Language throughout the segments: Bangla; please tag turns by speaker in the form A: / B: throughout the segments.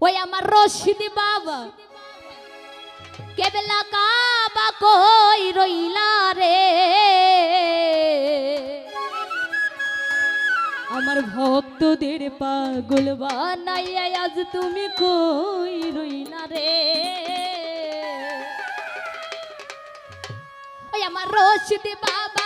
A: ওই আমার রশিদি বাবা কেবেলা কাবা কই রইলা রে আমার ভক্তদের পাগল বানাইয়া আজ তুমি কই রইলা রে ওই আমার রশিদি বাবা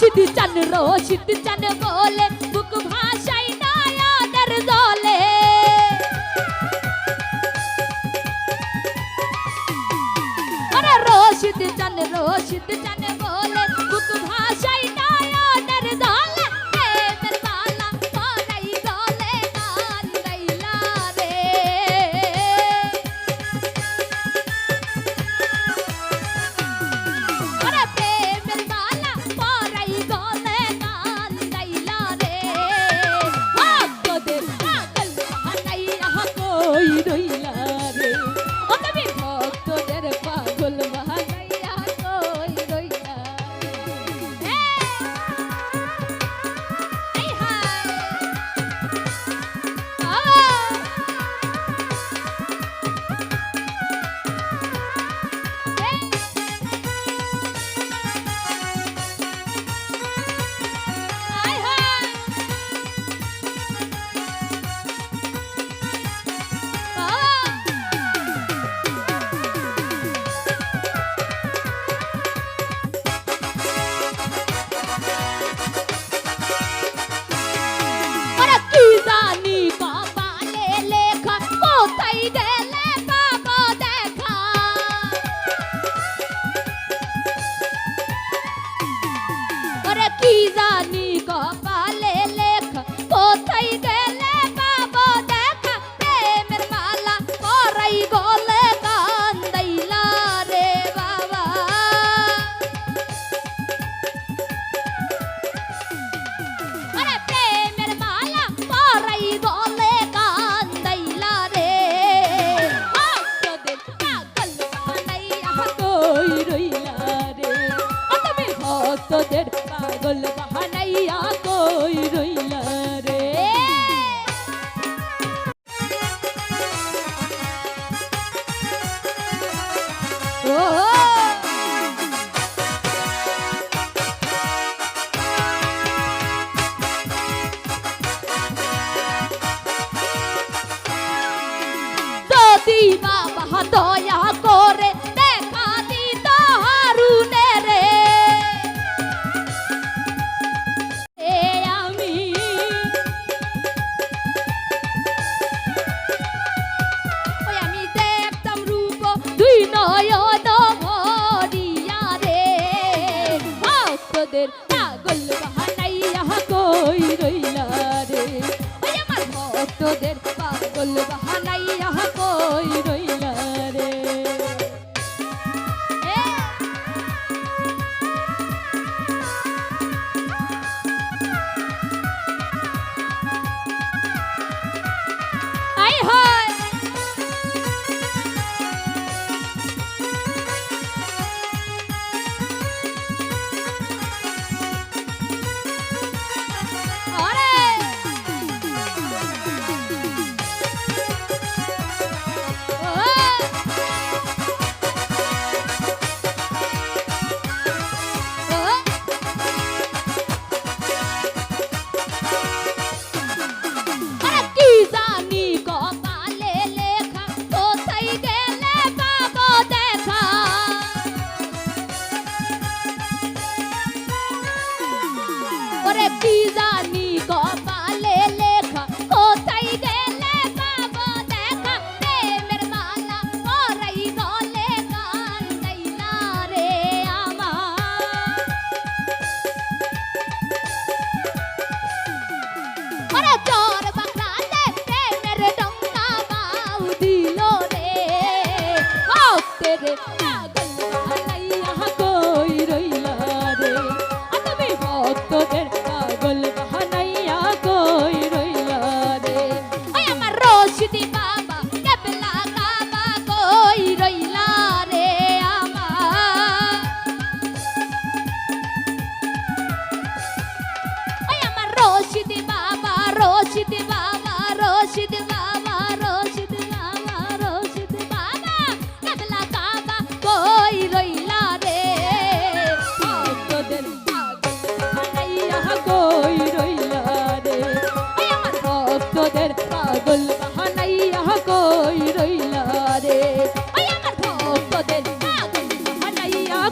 A: রশিদি চান রশিদি চান বলে, বুক ভাষাই নয়াদের জলে আরে রশিদি চান রশিদি চান বলে, বুক ভাষা দিয়া কই রইলা রে। ও বাবা দয়া করে বলবা হানাই